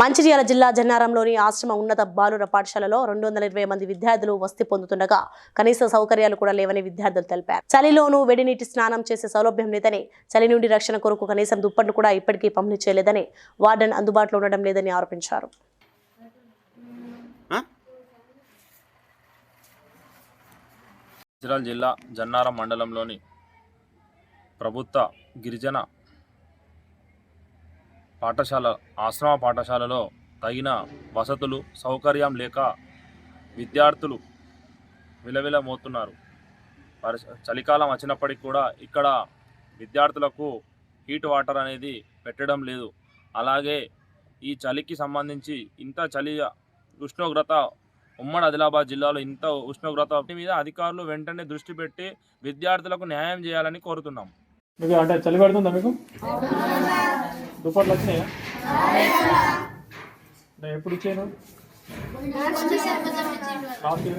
మంచిర్యాల జిల్లా జన్నారంలోని ఆశ్రమ ఉన్నత బాలుర పాఠశాలలో రెండు వందల ఇరవై మంది విద్యార్థులు వసతి పొందుతుండగా కనీస సౌకర్యాలు కూడా లేవని విద్యార్థులు తెలిపారు. చలిలోనూ వేడినీటి స్నానం చేసే సౌలభ్యం లేదని చలి నుండి రక్షణ కొరకు కనీసం దుప్పట్లు కూడా ఇప్పటికీ పంపిణీ చేయలేదని వార్డెన్ అందుబాటులో ఉండడం లేదని ఆరోపించారు. జిల్లా జన్నారం మండలంలోని ప్రభుత్వ గిరిజన పాఠశాల ఆశ్రమ పాఠశాలలో తగిన వసతులు సౌకర్యం లేక విద్యార్థులు విలవిలమవుతున్నారు. పరిస చలికాలం వచ్చినప్పటికి కూడా ఇక్కడ విద్యార్థులకు హీట్ వాటర్ అనేది పెట్టడం లేదు. అలాగే ఈ చలికి సంబంధించి ఇంత చలి ఉష్ణోగ్రత ఉమ్మడి ఆదిలాబాద్ జిల్లాలో ఇంత ఉష్ణోగ్రత మీద అధికారులు వెంటనే దృష్టి పెట్టి విద్యార్థులకు న్యాయం చేయాలని కోరుతున్నాం. మీకు అంటే చలి పెడుతుందా మీకు? దుప్పట్లు వచ్చినాయా? నేను ఎప్పుడు ఇచ్చాను? రాత్రి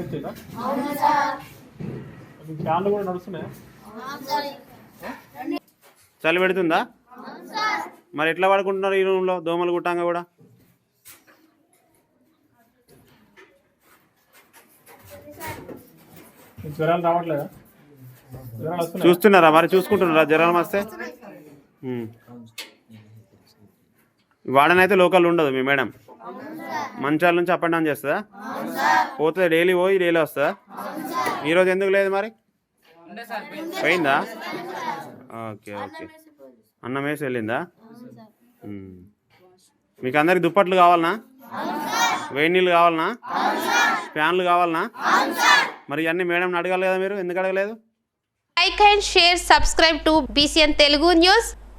ఫ్యాన్లు కూడా నడుస్తున్నాయా? చలి పెడుతుందా? మరి ఎట్లా పడుకుంటున్నారు ఈ రూమ్లో? దోమలు కుట్టాంగా కూడా? జ్వరాలు రావట్లేదా? జ్వరాలు చూస్తున్నారా? మరి చూసుకుంటున్నారా? జ్వరం వస్తే. వాడనైతే లోకల్ ఉండదు మీ మేడం. మంచాల నుంచి అప్ అండ్ డౌన్ చేస్తుందా? పోతుంది డైలీ పోయి డైలీ వస్తుందా? ఈరోజు ఎందుకు లేదు మరి? పోయిందా? Okay okay. అన్నం వేసి వెళ్ళిందా? మీకు అందరికి దుప్పట్లు కావాలనా? వేడి నీళ్ళు కావాలనా? ఫ్యాన్లు కావాలనా? మరి అన్ని మేడం అడగాలి కదా మీరు? ఎందుకు అడగలేదు? Like and share subscribe to BCN Telugu news